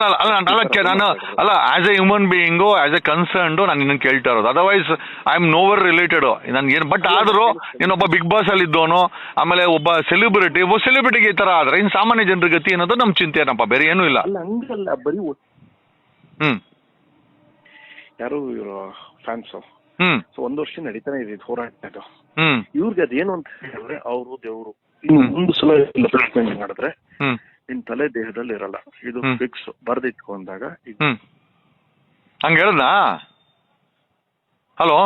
ಅಲ್ಲ ಅಲ್ಲ ನಾನು- ಅಲ್ಲ ಕೆ- ನಾನು ಅಲ್ಲ as a human being as a concerned ನಾನು ನಿನ್ನ ಕೇಳ್ತಾ ಇರೋದು. Otherwise I am nowhere related ಏನು ಬಟ್ ಆದರೂ ನೀನೊಬ್ಬ ಬಿಗ್ ಬಾಸ್ ಅಲ್ಲಿ ಇದ್ದವನು ಆಮೇಲೆ ಒಬ್ಬ ಸೆಲೆಬ್ರಿಟಿ ಒಬ್ಬ ಸೆಲೆಬ್ರಿಟಿಗೆ ಈ ತರ ಆದ್ರೆ ಇನ್ನು ಸಾಮಾನ್ಯ ಜನರ ಗತಿ ಅನ್ನೋದು ನಮ್ಮ ಚಿಂತೆ ಏನಪ್ಪ? ಬೇರೆ ಏನೂ ಇಲ್ಲ. ಹ್ಮ್. ಯಾರು ಇವರು ಫ್ಯಾನ್ಸು ಹ್ಮ್. ಸೊ ಒಂದು ವರ್ಷ ನಡೀತಾನೆ ಇದೆ ಹೋರಾಟ ಹ್ಮ್. ಇವ್ರಿಗೆ ಅದೇನು ಅಂತ ಹೇಳಿದ್ರೆ ಅವರು ದೇವರು ಒಂದು ಸಲ ಮಾಡಿದ್ರೆ ನಿನ್ ತಲೆ ದೇಹದಲ್ಲಿ ಇರಲ್ಲ ಇದು ಹ್ಮ್. ಫಿಕ್ಸ್ ಬರ್ದಿಟ್ಕೊಂಡಾಗ ಇದು. ಹ್ಮ್. ಹಂಗೆ ಹೇಳ್ದಾ ಹಲೋ?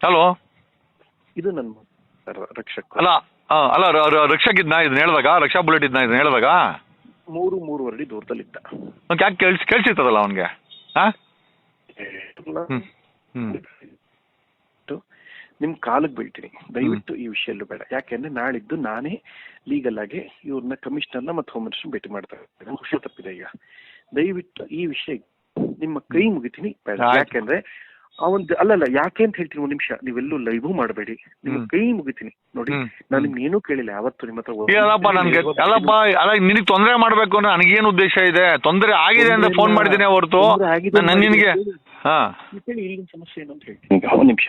ಹಲೋ? ಇದು ನನ್ನ ರಕ್ಷಕ. ಅಲ್ಲ ಆ, ಅಲ್ಲ ರ- ರ- ರಕ್ಷಕ್ ಇದ್ನ ಇದನ್ನ ಹೇಳಿದಾಗ? ರಕ್ಷಾ ಬುಲೆಟ್ ಇದ್ನ ಇದನ್ನ ಹೇಳಿದಾಗ? ಮೂರು ಮೂರುವರೆ ವರ್ಡಿ ದೂರದಲ್ಲಿದ್ದ. ಇದ್ದ ಯಾಕೆ ಕೇಳ್ಸಿ ಕೇಳ್ಸಿರ್ತದಲ್ಲ ಅವನಿಗೆ? ಹಾ ಹ್ಮ್. ಹ್ಮ್. ದಯವಿಟ್ಟು ನಿಮ್ ಕಾಲಕ್ಕೆ ಬೀಳ್ತೀನಿ ದಯವಿಟ್ಟು ಈ ವಿಷಯಲ್ಲೂ ಬೇಡ. ಯಾಕೆಂದ್ರೆ ನಾಳಿದ್ದು ನಾನೇ ಲೀಗಲ್ ಆಗಿ ಇವ್ರನ್ನ ಕಮಿಷನರ್ನ ಮತ್ತು ಹೋಮ್ ಮಿನಿಸ್ಟರ್ ಭೇಟಿ ಮಾಡ್ತಾರೆ ಹುಷಾರ್ ತಪ್ಪಿದೆ ಈಗ. ದಯವಿಟ್ಟು ಈ ವಿಷಯ ನಿಮ್ಮ ಕೈ ಮುಗಿತೀನಿ. ಬೇಡ. ಯಾಕೆಂದ್ರೆ ಅವನ್ ಅಲ್ಲಲ್ಲ ಯಾಕೆ ಅಂತ ಹೇಳ್ತೀನಿ ಒಂದ್ ನಿಮಿಷ. ನೀವೆಲ್ಲೂ ಲೈವ್ ಮಾಡಬೇಡಿ. ನಿಮ್ ಕೈ ಮುಗಿತೀನಿ. ನೋಡಿ. ನಾನು ನಿಮ್ಗೆ ಏನೂ ಕೇಳಿಲ್ಲ. ಯಾವತ್ತು ನಿಮ್ಮ ಹತ್ರ ಅಲ್ಲಪ್ಪ ನನ್ಗೆ ಅಲ್ಲಪ್ಪ ಅಲ್ಲ ನಿನಗೆ ತೊಂದರೆ ಮಾಡ್ಬೇಕು ಅನ್ನೋ ನನಗೇನು ಉದ್ದೇಶ ಇದೆ? ತೊಂದರೆ ಆಗಿದೆ ಅಂತ ಫೋನ್ ಮಾಡಿದ್ದೀನಿ ಹೊರತು. ನಿನಗೆ ಹಾ. ಹೇಳಿ ಸಮಸ್ಯೆ ಏನು ಅಂತ ಈಗ ಒಂದ್ ನಿಮಿಷ.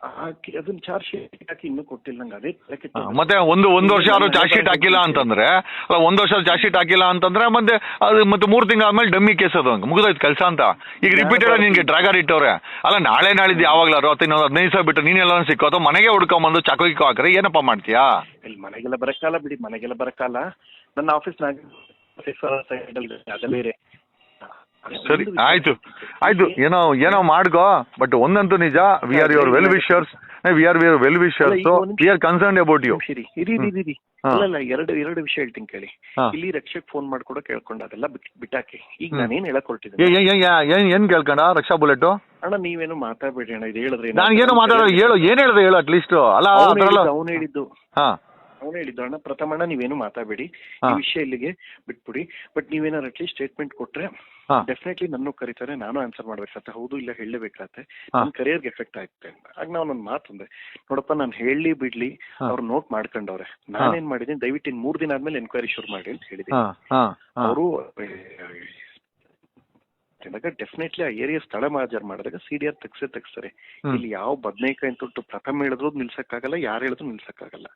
ಹಾಕಿ ಅದನ್ನ ಚಾರ್ಜ್ ಶೀಟ್ ಹಾಕಿ ಇನ್ನೂ ಕೊಟ್ಟಿಲ್ಲ ನಂಗೆ ಅದೇ ತಲೆ ಕೆಟ್ಟ ಮತ್ತೆ ಒಂದು ಒಂದು ವರ್ಷ ಯಾರು ಚಾರ್ಜ್ ಶೀಟ್ ಹಾಕಿಲ್ಲ ಅಂತಂದ್ರೆ ಅಲ್ಲ ಒಂದು ವರ್ಷ ಚಾರ್ಜ್ ಶೀಟ್ ಹಾಕಿಲ್ಲ ಅಂತಂದ್ರೆ ಮತ್ತೆ ಅದು ಮತ್ತೆ ಮೂರು ತಿಂಗಳ ಆದ್ಮೇಲೆ ಡಮ್ಮಿ ಕೇಸ್ ಅದು ಮುಗಿದೋಯ್ತು ಕೆಲಸ ಅಂತ. ಈಗ ರಿಪೀಟೆಡ್ ನಿನ್ಗೆ ಡ್ರಾಗರ್ ಇಟ್ಟವ್ರೆ. ಅಲ್ಲ ನಾಳೆ ನಾಳಿದ್ದು ಯಾವಾಗ್ಲಾರು ಅಥವಾ ಇನ್ನೊಂದು ಹದಿನೈದು ಸಾವಿರ ಬಿಟ್ಟು ನೀನೆಲ್ಲ ಸಿಕ್ಕೋ ಅಥವಾ ಮನೆಗೆ ಹುಡ್ಕೊಂಬಂದು ಚಾಕು ಗಿಕ್ಕು ಹಾಕ್ರೆ ಏನಪ್ಪ ಮಾಡ್ತೀಯಾ? ಇಲ್ಲಿ ಮನೆಗೆಲ್ಲ ಬರಕ್ಕಾಲ ಬಿಡಿ ಮನೆಗೆಲ್ಲ ಬರಕ್ಕಾಲ ನನ್ನ ಆಫೀಸ್ನಾಗ ಅದ ಬೇರೆ. ಸರಿ ಆಯ್ತು. ಆಯ್ತು ಏನೋ ಏನೋ ಮಾಡ್ಕೋ ಬಟ್ ಒಂದಂತೂ ನಿಜ we are your well wishers we are your well wishers we are concern about you ಇರಿ. ಇರಿ ಇರಿ ಇರಿ. ಹಾ. ಅಲ್ಲಲ್ಲ ಎರಡು ಎರಡು ವಿಷಯ ಹೇಳ್ತೀನಿ ಕೇಳಿ. ಇಲ್ಲಿ ರಕ್ಷಕ್ ಫೋನ್ ಮಾಡ್ಕೊಡ ಕೇಳ್ಕೊಂಡ ಅದೆಲ್ಲ ಬಿಟ್ ಬಿಟ್ಟಾಕಿ. ಈಗ. ನಾನೇನ್ ಹೇಳಕ್ ಹೊರಟಿದ್ದೀನಿ ಏನ್ ಏನ್ ಕೇಳ್ಕೊಂಡ ರಕ್ಷಾ ಬುಲೆಟ್? ಅಣ್ಣ ನೀವೇನು ಮಾತಾಡ್ಬೇಡಿ ಅಣ್ಣ ಇದು ಹೇಳಿದ್ರೆ ನಾನು ಮಾತಾಡೋ ಹೇಳು ಏನ್ ಹೇಳಿದೆ ಹೇಳು ಅಟ್ಲೀಸ್ಟ್ ಅಲ್ಲ ಅವನು ಹೇಳಿದ್ದು. ಹಾ. ಅವನು ಹೇಳಿದ್ದು ಅಣ್ಣ ಪ್ರಥಮಣ್ಣ ನೀವೇನು ಮಾತಾಡಬೇಡಿ. ಈ ವಿಷಯ ಇಲ್ಲಿಗೆ ಬಿಟ್ಬಿಡಿ. ಬಟ್ ನೀವೇನಾರು ಅಟ್ಲೀಸ್ಟ್ ಸ್ಟೇಟ್ಮೆಂಟ್ ಕೊಟ್ರೆ. ಡೆಫಿನೆಟ್ಲಿ ನನ್ನ ಕರೀತಾರೆ ನಾನು ಆನ್ಸರ್ ಮಾಡ್ಬೇಕಾಗತ್ತೆ ಹೌದು ಇಲ್ಲ ಹೇಳಲೇಬೇಕಾಗತ್ತೆ. ನನ್ನ ಕರಿಯರ್ಗೆ ಎಫೆಕ್ಟ್ ಆಯ್ತು ಅಂತ. ಆಗ ನಾವು ಒಂದು. ಮಾತಂದೆ ನೋಡಪ್ಪ ನಾನು ಹೇಳಿ ಬಿಡ್ಲಿ. ಅವ್ರು ನೋಟ್ ಮಾಡ್ಕೊಂಡವ್ರೆ. ನಾನೇನ್ ಮಾಡಿದೀನಿ ದಯವಿಟ್ಟು ಇನ್ ಮೂರ್ ದಿನ ಆದ್ಮೇಲೆ ಎನ್ಕ್ವೈರಿ ಶುರು ಮಾಡಿ ಅಂತ ಹೇಳಿದೆ ಅವರು ಡೆಫಿನೆಟ್ಲಿ ಆ ಏರಿಯಾ ಸ್ಥಳ ಮಾಜರ್ ಮಾಡಿದಾಗ ಸಿ ಡಿ ಆರ್ ತೆಗ್ಸೇ ತೆಗ್ಸ್ತಾರೆ. ಇಲ್ಲಿ ಯಾವ ಬದನೇಕಾಯಿ ಅಂತ ಪ್ರಥಮ ಹೇಳಿದ್ರು ನಿಲ್ಸಕ್ಕಾಗಲ್ಲ ಯಾರು ಹೇಳಿದ್ರು ನಿಲ್ಸಕ್ಕಾಗಲ್ಲ.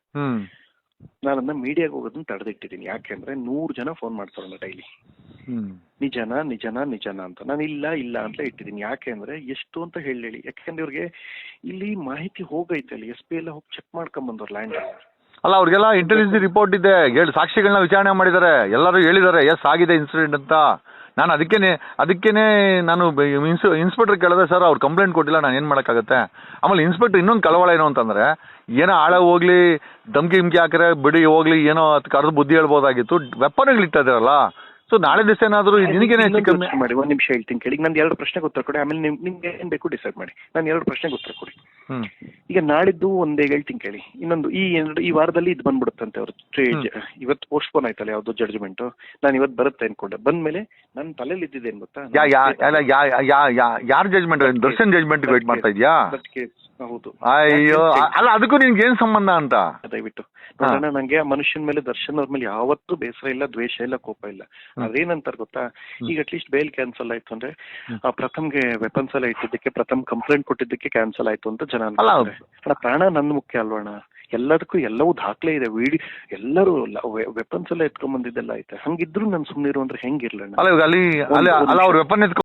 ನಾನು ಅದನ್ನ ಮೀಡಿಯಾಗೆ ಹೋಗೋದನ್ನ ತಡೆದಿಟ್ಟಿದ್ದೀನಿ. ಯಾಕೆಂದ್ರೆ ನೂರು ಜನ ಫೋನ್ ಮಾಡ್ತಾರಲ್ಲ ಡೈಲಿ ನಿಜನ ನಿಜನಾ ನಿಜನಾ ಅಂತ. ನಾನು ಇಲ್ಲ ಇಲ್ಲ ಅಂತ ಇಟ್ಟಿದ್ದೀನಿ. ಯಾಕೆ ಅಂದ್ರೆ ಎಷ್ಟು ಅಂತ ಹೇಳಿ ಯಾಕೆಂದ್ರೆ ಇವ್ರಿಗೆ ಇಲ್ಲಿ ಮಾಹಿತಿ ಹೋಗೈತೆ ಅಲ್ಲಿ. ಎಸ್ ಪಿ ಎಲ್ಲ ಹೋಗಿ ಚೆಕ್ ಮಾಡ್ಕೊಂಡ್ ಬಂದವ್ರು ಲ್ಯಾಂಡ್ ಅಲ್ಲ. ಅವ್ರಿಗೆಲ್ಲ ಇಂಟೆಲಿಜೆನ್ಸ್ ರಿಪೋರ್ಟ್ ಇದೆ. ಹೇಳಿ ಸಾಕ್ಷಿಗಳನ್ನ ವಿಚಾರಣೆ ಮಾಡಿದ್ದಾರೆ. ಎಲ್ಲರೂ ಹೇಳಿದ್ದಾರೆ ಎಸ್ ಆಗಿದೆ ಇನ್ಸಿಡೆಂಟ್ ಅಂತ. ನಾನು ಅದಕ್ಕೇನೆ ಅದಕ್ಕೇನೆ ನಾನು ಇನ್ಸ್ಪೆಕ್ಟರ್ ಕೇಳಿದೆ ಸರ್ ಅವ್ರು ಕಂಪ್ಲೇಂಟ್ ಕೊಟ್ಟಿಲ್ಲ ನಾನು ಏನು ಮಾಡೋಕ್ಕಾಗತ್ತೆ? ಆಮೇಲೆ ಇನ್ಸ್ಪೆಕ್ಟರ್ ಇನ್ನೊಂದು ಕಳವಳ ಏನು ಅಂತಂದ್ರೆ ಏನೋ ಆಳ ಹೋಗ್ಲಿ ಧಮ್ಕಿ ಗಿಮ್ಕಿ ಹಾಕಿದ್ರೆ ಬಿಡಿ ಹೋಗ್ಲಿ ಏನೋ ಅದು ಕರೆದು ಬುದ್ಧಿ ಹೇಳ್ಬೋದಾಗಿತ್ತು ವೆಪನ್ಗಳು ಸೊ ನಾಳೆ ದಿವಸ ಏನಾದರೂ ನಿನಗೇನೆ ಹೆಚ್ಚು ಕಮ್ಮಿ? ಮಾಡಿ ಒಂದು ನಿಮಿಷ ಹೇಳ್ತೀನಿ ಕೇಳಿ ನಂದು ಎರಡು ಪ್ರಶ್ನೆಗೆ ಉತ್ತರ ಕೊಡಿ ಆಮೇಲೆ ನಿಮ್ ನಿಮ್ಗೆ ಏನ್ ಬೇಕು ಡಿಸೈಡ್ ಮಾಡಿ. ನಾನು ಎರಡು ಪ್ರಶ್ನೆಗೆ ಉತ್ತರ ಕೊಡಿ. ಈಗ ನಾಳಿದ್ದು ಒಂದೇ ಹೇಳ್ತೀನಿ ಕೇಳಿ. ಇನ್ನೊಂದು ಈ ಎರಡು ಈ ವಾರದಲ್ಲಿ ಇದು ಬಂದ್ಬಿಡುತ್ತಂತೆ ಅವ್ರ. ಸ್ಟೇಜ್ ಇವತ್ತು ಪೋಸ್ಟ್ಪೋನ್ ಆಯ್ತಲ್ಲ ಯಾವ್ದು ಜಡ್ಜ್ಮೆಂಟ್ ನಾನು ಇವತ್ತು ಬರುತ್ತೆ ಅನ್ಕೊಂಡೆ. ಬಂದ್ಮೇಲೆ ನನ್ನ ತಲೆಯಲ್ಲಿ ಇದ್ದಿದ್ದೇನು ಗೊತ್ತಾ? ಯಾರ ಜಜ್ಮೆಂಟ್ ದರ್ಶನ್ ಜಜ್ಮೆಂಟ್ ವೇಟ್ ಮಾಡ್ತಾ ಇದೆಯಾ? ಹೌದು. ಅಯ್ಯೋ ಅಲ್ಲ ಅದಕ್ಕೂ ನಿನ್ಗೆ ಏನ್ ಸಂಬಂಧ ಅಂತ? ದಯವಿಟ್ಟು. ನೋಡೋಣ ನಂಗೆ ಆ ಮನುಷ್ಯನ ಮೇಲೆ ದರ್ಶನ್ ಅವ್ರ ಮೇಲೆ ಯಾವತ್ತೂ ಬೇಸರ ಇಲ್ಲ ದ್ವೇಷ ಇಲ್ಲ ಕೋಪ ಇಲ್ಲ. ಅದೇನಂತಾರೆ ಗೊತ್ತಾ? ಈಗ ಅಟ್ಲೀಸ್ಟ್ ಬೇಲ್ ಕ್ಯಾನ್ಸಲ್ ಆಯ್ತು ಅಂದ್ರೆ ಪ್ರಥಮ್ಗೆ ವೆಪನ್ಸ್ ಎಲ್ಲ ಇಟ್ಟಿದ್ದಕ್ಕೆ ಪ್ರಥಮ್ ಕಂಪ್ಲೇಂಟ್ ಕೊಟ್ಟಿದ್ದಕ್ಕೆ ಕ್ಯಾನ್ಸಲ್ ಆಯ್ತು ಅಂತ ಜನ ಅಲ್ಲ, ಪ್ರಾಣ ನನ್ನ ಮುಖ್ಯ ಅಲ್ವಣ ಎಲ್ಲದಕ್ಕೂ ಎಲ್ಲವೂ ದಾಖಲೆ ಇದೆ ವಿಡಿ ಎಲ್ಲರೂ ವೆಪನ್ಸ್ ಎಲ್ಲ ಎತ್ಕೊಂಡ್ ಬಂದಿದ್ದೆಲ್ಲ ಐತೆ. ಹಂಗಿದ್ರು ನಾನು ಸುಮ್ಮನಿರು ಅಂದ್ರೆ ಹೆಂಗಿರ್ಲಣ್ಣ ಅಲ್ಲ ಅಲ್ಲಿ ಅಲ್ಲಿ ಅಲ್ಲ ಅವ್ರ ವೆಪನ್